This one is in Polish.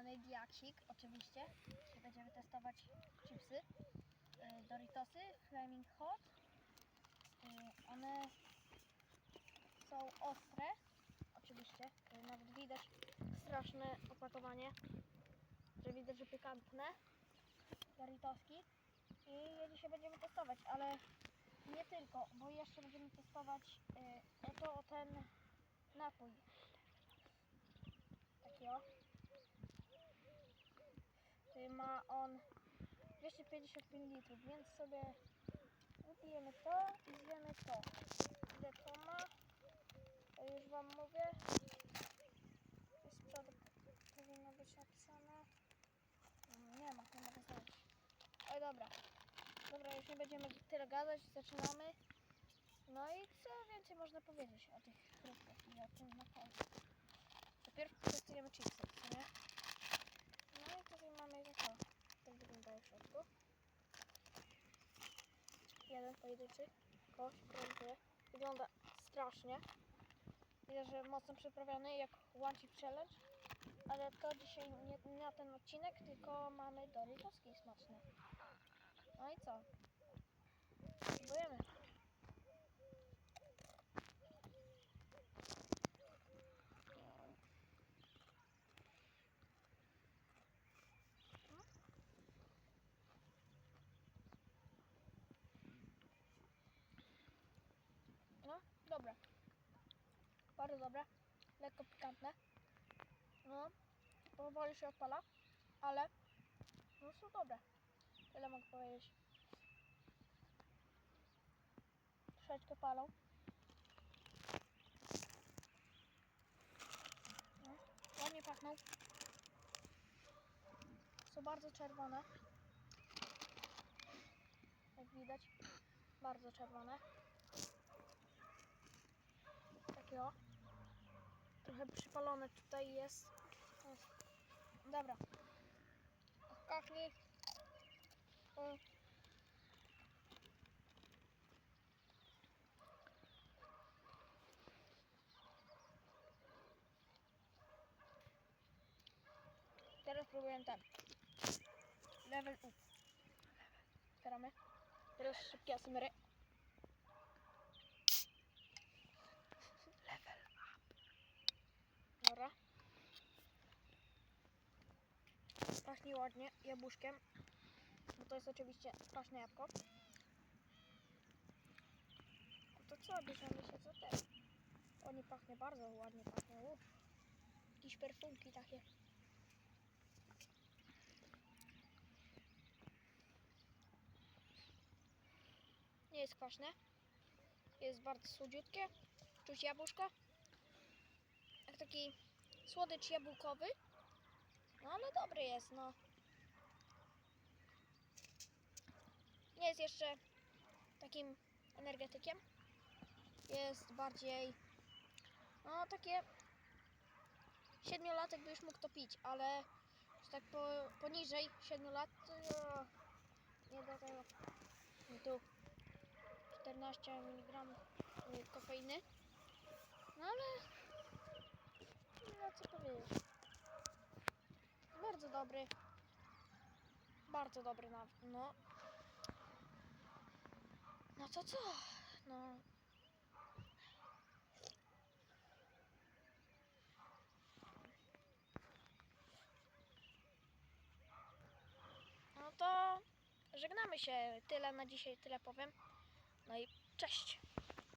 mamy diaksik, oczywiście. Dzisiaj będziemy testować chipsy. y, Doritosy, Flaming Hot. Y, One są ostre, oczywiście. Y, Nawet widać straszne opakowanie, że widać, że pikantne. Doritoski. I je dzisiaj będziemy testować, ale nie tylko, bo jeszcze będziemy testować oto ten napój. Taki o. On 255 litrów, więc sobie wypijemy to i zjemy to. Ile to ma? Już Wam mówię. Z przodu powinno być napisane. Mm, Nie ma, nie mogę znaleźć. Oj, dobra. Dobra, już nie będziemy tyle gadać, zaczynamy. No i co więcej można powiedzieć o tych chrupkach i o tym napoju. Najpierw testujemy chipsy, nie? No i tutaj mamy tak o. Tak wyglądają w środku. Pojedynczy kość, prezentuje. Wygląda strasznie. Widać, że mocno przyprawiony jak Chip Challenge. Ale to dzisiaj nie na ten odcinek, tylko mamy Dorytoski smaczne. No i co? Spróbujemy. No, dobre. Bardzo dobre. Lekko pikantne. No, powoli się odpala, ale no są dobre. Tyle mogę powiedzieć. Troszeczkę palą. No, ładnie pachną. Są bardzo czerwone. Jak widać. Bardzo czerwone. Takie o. Trochę przypalone tutaj jest. Dobra. Kachli. Teraz próbuję ten. Level up. Otwieramy. Teraz szybkie asmry. Level up. Dobra. Pachnie ładnie jabłuszkiem. Bo to jest oczywiście kwaśne jabłko. A to co? Bierzemy się co teraz? O, nie pachnie bardzo ładnie pachnie. Uff. Jakieś perfumki takie. Nie jest kwaśne. Jest bardzo słodziutkie. Czuć jabłuszko. Jak taki słodycz jabłkowy. No ale dobry jest, no. Nie jest jeszcze takim energetykiem. Jest bardziej, no takie siedmiolatek by już mógł to pić, ale że tak po, poniżej 7 lat to nie do tego. Tu 14 mg kofeiny. No ale ma co powiedzieć. Bardzo dobry. Bardzo dobry na no. No to co? No. No to żegnamy się. Tyle na dzisiaj, tyle powiem. No i cześć.